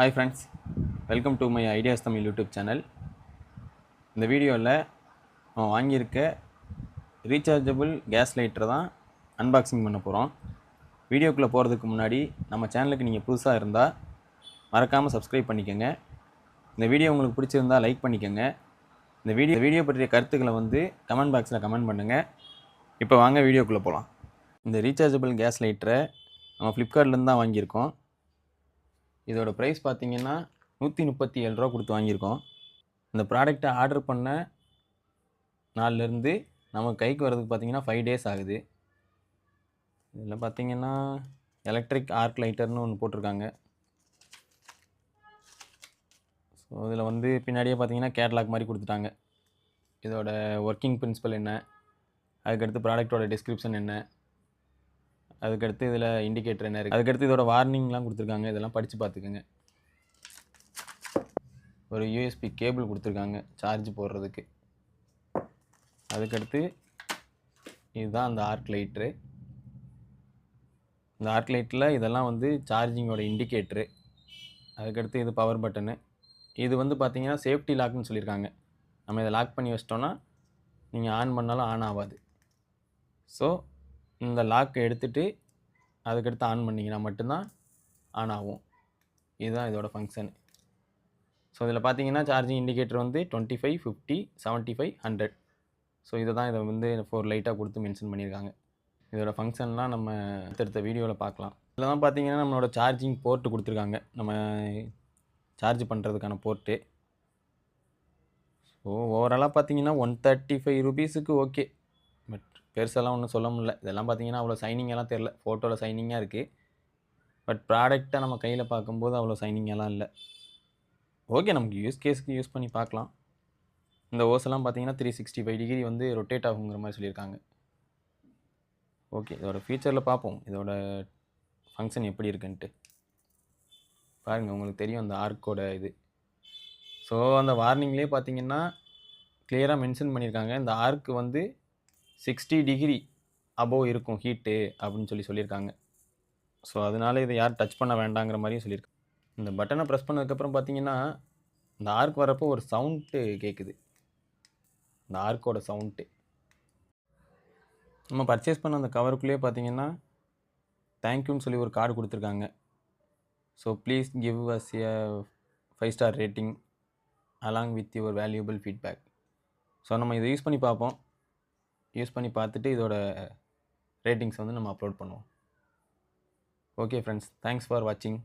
Hi friends welcome to my ideas Tamil YouTube channel இந்த வீடியோவில் நான் வாங்கியிருக்க ரீசார்ஜபிள் கேஸ் லைட்டரை தான் அன்பாக்சிங் பண்ண போகிறோம் வீடியோக்குள்ளே போகிறதுக்கு முன்னாடி நம்ம சேனலுக்கு நீங்கள் புதுசாக இருந்தால் மறக்காமல் சப்ஸ்கிரைப் பண்ணிக்கோங்க. இந்த வீடியோ உங்களுக்கு பிடிச்சிருந்தா லைக் பண்ணிக்கோங்க. இந்த வீடியோ வீடியோ பற்றிய கருத்துக்களை வந்து கமெண்ட் பாக்ஸில் கமெண்ட் பண்ணுங்கள் இப்போ வாங்க வீடியோக்குள்ளே போகலாம் இந்த ரீசார்ஜபிள் கேஸ் லைட்டரை நம்ம ஃப்ளிப்கார்ட்லேருந்து தான் வாங்கியிருக்கோம். இதோட ப்ரைஸ் பார்த்தீங்கன்னா நூற்றி முப்பத்தி ஏழு ரூபா கொடுத்து வாங்கியிருக்கோம். இந்த ப்ராடக்ட்டை ஆர்டர் பண்ண நாள்லேருந்து நம்ம கைக்கு வர்றதுக்கு பார்த்தீங்கன்னா ஃபைவ் டேஸ் ஆகுது. இதில் பார்த்தீங்கன்னா எலக்ட்ரிக் ஆர்க் லைட்டர்னு ஒன்று போட்டிருக்காங்க. ஸோ இதில் வந்து பின்னாடியே பார்த்தீங்கன்னா கேட்லாக் மாதிரி கொடுத்துட்டாங்க. இதோட ஒர்க்கிங் பிரின்சிபல் என்ன? அதுக்கடுத்து ப்ராடக்ட்டோட டிஸ்கிரிப்ஷன் என்ன? அதுக்கடுத்து இதில் இண்டிகேட்டர் என்ன இருக்குது அதுக்கடுத்து இதோட வார்னிங்லாம் கொடுத்துருக்காங்க. இதெல்லாம் படித்து பார்த்துக்கோங்க. ஒரு யூஎஸ்பி கேபிள் கொடுத்துருக்காங்க சார்ஜ் போடுறதுக்கு. அதுக்கடுத்து இதுதான் அந்த ஆர்க் லைட்ரு இந்த ஆர்க் லைட்டில் இதெல்லாம் வந்து சார்ஜிங்கோட இண்டிகேட்ரு அதுக்கடுத்து இது பவர் பட்டனு இது வந்து பார்த்திங்கன்னா சேஃப்டி லாக்னு சொல்லியிருக்காங்க. நம்ம இதை லாக் பண்ணி வச்சிட்டோன்னா நீங்கள் ஆன் பண்ணாலும் ஆன் ஆகாது. ஸோ இந்த லாக்கை எடுத்துகிட்டு அதுக்கடுத்து ஆன் பண்ணிங்கன்னா மட்டும்தான் ஆன் ஆகும். இதுதான் இதோட ஃபங்க்ஷன் ஸோ இதில் பார்த்தீங்கன்னா சார்ஜிங் இண்டிகேட்டர் வந்து twenty five fifty seventy five hundred so இதை தான் இதை வந்து ஃபோர் லைட்டாக கொடுத்து மென்ஷன் பண்ணியிருக்காங்க. இதோட ஃபங்க்ஷன்லாம் நம்ம அடுத்தடுத்த வீடியோவில் பார்க்கலாம். இதில் தான் பார்த்தீங்கன்னா நம்மளோட சார்ஜிங் போர்ட்டு கொடுத்துருக்காங்க. நம்ம சார்ஜ் பண்ணுறதுக்கான போர்ட்டு ஸோ ஓவராலாக பார்த்தீங்கன்னா ஒன் தேர்ட்டி ஃபைவ் ருபீஸுக்கு ஓகே பட் பெருசெல்லாம் ஒன்றும் சொல்ல முடியல. இதெல்லாம் பார்த்தீங்கன்னா அவ்வளோ சைனிங்கெல்லாம் தெரில. ஃபோட்டோவில் சைனிங்காக இருக்குது பட் ப்ராடக்டை நம்ம கையில் பார்க்கும்போது அவ்வளோ சைனிங்கெல்லாம் இல்லை. ஓகே நமக்கு யூஸ் கேஸுக்கு யூஸ் பண்ணி பார்க்கலாம். இந்த ஓஸெல்லாம் பார்த்தீங்கன்னா த்ரீ சிக்ஸ்டி ஃபைவ் டிகிரி வந்து ரொட்டேட் ஆகுங்கிற மாதிரி சொல்லியிருக்காங்க. ஓகே இதோட ஃபியூச்சரில் பார்ப்போம். இதோட ஃபங்க்ஷன் எப்படி இருக்குன்ட்டு. பாருங்கள் உங்களுக்கு தெரியும் அந்த ஆர்க்கோட இது. ஸோ அந்த வார்னிங்லேயே பார்த்தீங்கன்னா கிளியராக மென்ஷன் பண்ணியிருக்காங்க. இந்த ஆர்க் வந்து சிக்ஸ்டி டிகிரி அபோவ் இருக்கும் ஹீட்டு அப்படின்னு சொல்லி சொல்லியிருக்காங்க. ஸோ அதனால இதை யார் டச் பண்ண வேண்டாங்கிற மாதிரியும் சொல்லியிருக்காங்க. இந்த பட்டனை ப்ரெஸ் பண்ணதுக்கப்புறம் பார்த்தீங்கன்னா இந்த ஆர்க் வரப்போ ஒரு சவுண்ட்டு கேட்குது இந்த ஆர்க்கோட சவுண்ட்டு நம்ம பர்ச்சேஸ் பண்ண அந்த கவருக்குள்ளேயே பார்த்தீங்கன்னா தேங்க்யூன்னு சொல்லி ஒரு கார்டு கொடுத்துருக்காங்க. So please give us a five star rating along with your valuable feedback so நம்ம இதை யூஸ் பண்ணி பார்ப்போம். யூஸ் பண்ணி பார்த்துட்டு இதோட ரேட்டிங்ஸ் வந்து நம்ம அப்லோட் பண்ணுவோம். ஓகே ஃப்ரெண்ட்ஸ் தேங்க்ஸ் ஃபார் வாட்சிங்